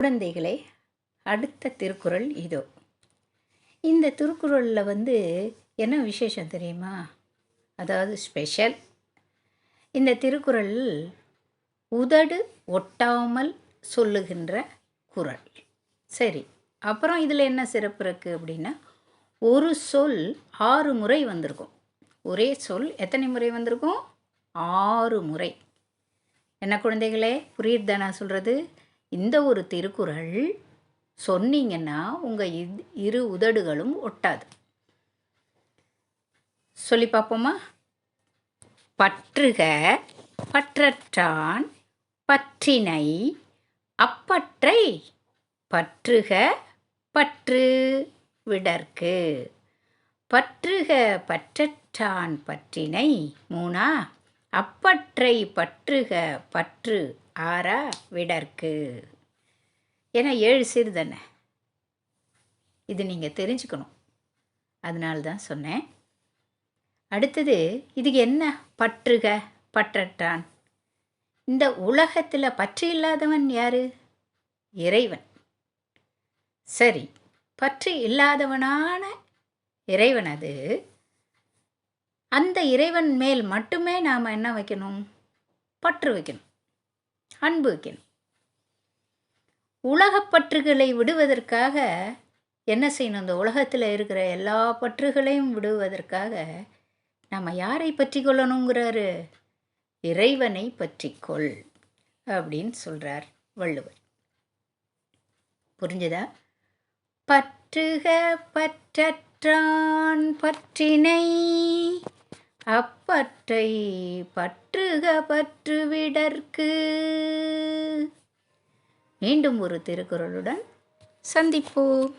குழந்தைகளே அடுத்த திருக்குறள் இதோ. இந்த திருக்குறளில் வந்து என்ன விசேஷம் தெரியுமா? அதாவது ஸ்பெஷல். இந்த திருக்குறள் உதடு ஒட்டாமல் சொல்லுகின்ற குறள். சரி அப்புறம் இதில் என்ன சிறப்பு இருக்குது அப்படின்னா ஒரு சொல் ஆறு முறை வந்திருக்கும். ஒரே சொல் எத்தனை முறை வந்திருக்கும்? ஆறு முறை. என்ன குழந்தைகளே புரியுது நான் சொல்கிறது இந்த ஒரு திருக்குறள் சொன்னீங்கன்னா உங்கள் இரு உதடுகளும் ஒட்டாது. சொல்லி பார்ப்போமா? பற்றுக பற்றற்றான் பற்றினை அப்பற்றை பற்றுக பற்று விடற்கு. பற்றுக பற்றற்றான் பற்றினை மூணா அப்பற்றை பற்றுக பற்று ஆறா விடற்கு. ஏன்னா ஏழு சீர் தானே? இது நீங்கள் தெரிஞ்சுக்கணும். அதனால தான் சொன்னேன். அடுத்தது இதுக்கு என்ன பற்றுக பற்றற்றான் இந்த உலகத்தில் பற்று இல்லாதவன் யார்? இறைவன். சரி பற்று இல்லாதவனான இறைவன் அது. அந்த இறைவன் மேல் மட்டுமே நாம் என்ன வைக்கணும்? பற்று வைக்கணும். அன்பு உலகப் பற்றுகளை விடுவதற்காக என்ன செய்யணும்? இந்த உலகத்தில் இருக்கிற எல்லா பற்றுகளையும் விடுவதற்காக நம்ம யாரை பற்றி கொள்ளணுங்கிறாரு? இறைவனை பற்றிக்கொள் அப்படின்னு சொல்கிறார் வள்ளுவர். புரிஞ்சுதா? பற்றுக பற்றற்றான் பற்றினை அப்பற்றை பற்றுவிடற்கு மீண்டும் ஒரு திருக்குறளுடன் சந்திப்போம்.